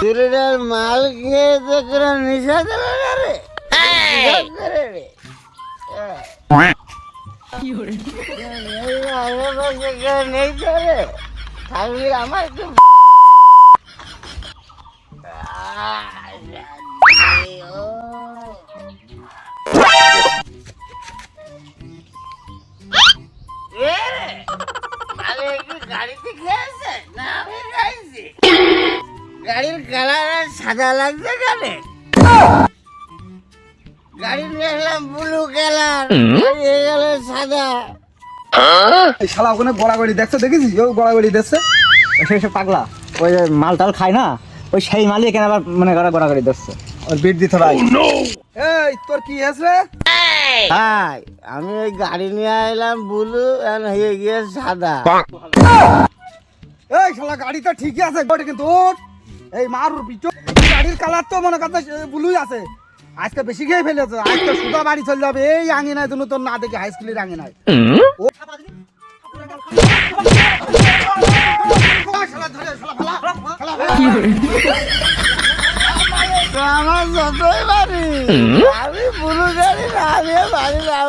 চুরিটার মাল খেয়ে তো কোনো নিশা দিল না রে? করে তো থাকলে আমার কি গাড়িতে খেয়েছে? না আমি খাইছি গাড়ির কালার সাদা লাগছে কেন? গাড়ি নিয়ে এলাম ব্লু কালার হয়ে গেল সাদা। এই শালা ওখানে গড়াগড়ি দেখছ দেখেছিস? ও গড়াগড়ি দেখছে। সে সব পাগলা। ওই যে মাল টাল খায় না? ওই সেই মালই কেন আবার মনে করা গড়াগড়ি দিচ্ছে ওর বিট দিতে ভাই এই তোর কি হয়েছে? হাই আমি ওই গাড়ি নিয়ে এলাম ব্লু আর হয়ে গিয়ে সাদা। এই শালা গাড়ি তো ঠিকই আছে বটে কিন্তু ওর এই মার পিছু গাড়ির কালার তো মনে কথা ব্লুই আছে। আজকে বেশি খেয়ে ফেলেছে। আজকে সুদা বাড়ি চলে যাবে। এই আঙিনায় তুমি তোর না দেখে হাই স্কুলের আঙিনায়। ও ফালা। তো আমার যতই বাড়ি আমি ব্লু গাড়ি না আমি বাড়ি যাব।